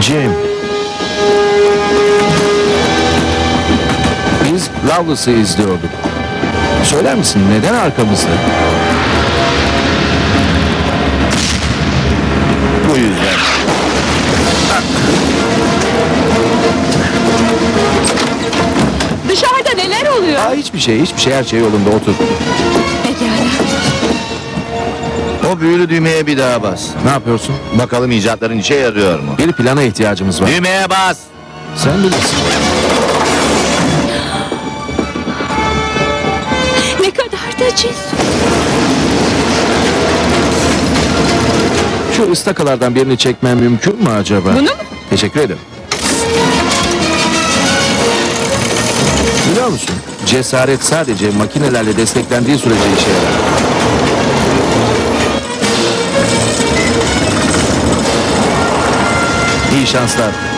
Jim. Biz Loveless'ı izliyorduk. Söyler misin neden arkamızda? Bu yüzden. Dışarıda neler oluyor? Aa, hiçbir şey, hiçbir şey, her şey yolunda otur. O büyülü düğmeye bir daha bas. Ne yapıyorsun? Bakalım icatların işe yarıyor mu? Bir plana ihtiyacımız var. Düğmeye bas. Sen bilirsin. Ne kadar da cesur. Şu ıstakalardan birini çekmem mümkün mü acaba? Bunu mu? Teşekkür ederim. Biliyor musun? Cesaret sadece makinelerle desteklendiği sürece işe yarar. İyi şanslar.